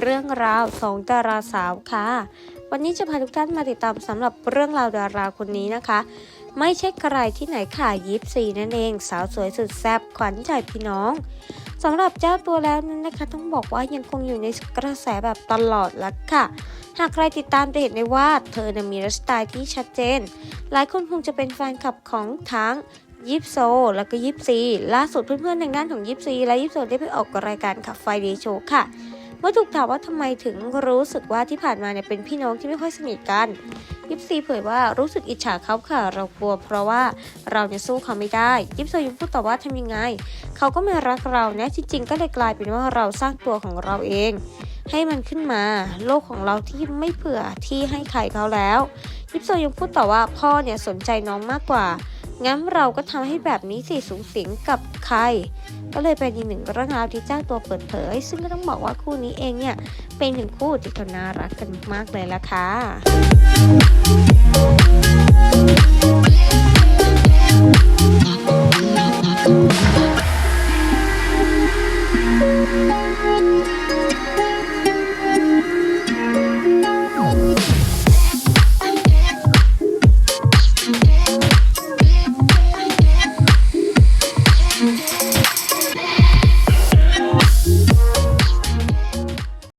เรื่องราวสองดาราสาวค่ะ วันนี้จะพาทุกท่านมาติดตามสำหรับเรื่องราวดาราคนนี้นะคะ ไม่ใช่ใครที่ไหนค่ะยิปซีนั่นเอง สาวสวยสุดแซ่บขวัญใจพี่น้องสำหรับเจ้าตัวแล้วนั้นนะคะ ต้องบอกว่ายังคงอยู่ในกระแสแบบตลอดล้วค่ะ หากใครติดตามจะเห็นได้ว่าเธอนะมีลฟ์สไตล์ที่ชัดเจน หลายคนคงจะเป็นแฟนคลับของทั้งยิปโซ แล้วก็ยิปซีล่าสุดเพื่อนๆทางด้านของยิปซีและยิปโซได้ไปออกรายการขับไฟเดโชว์ค่ะ เมื่อถูกถามว่าทำไมถึงรู้สึกว่าที่ผ่านมาเนี่ยเป็นพี่น้องที่ไม่ค่อยสนิทกันยิปซีเผยว่ารู้สึกอิจฉาเขาค่ะ เรากลัวเพราะว่าเราเนี่ยสู้เขาไม่ได้ยิปโซยังพูดต่อว่าทำยังไง เขาก็ไม่รักเรานะจริงๆ ก็เลยกลายเป็นว่าเราสร้างตัวของเราเอง ให้มันขึ้นมา โลกของเราที่ไม่เผื่อที่ให้ใครเขาแล้วยิปโซยังพูดต่อว่าพ่อเนี่ยสนใจน้องมากกว่า งั้นเราก็ทำให้แบบนี้สิสูงสิงกับใคร ก็เลยเป็นอีกหนึ่งเรื่องราวที่เจ้าตัวเปิดเผย ซึ่งก็ต้องบอกว่าคู่นี้เองเนี่ย เป็นหนึ่งคู่ที่เขาน่ารักกันมากๆเลยละค่ะ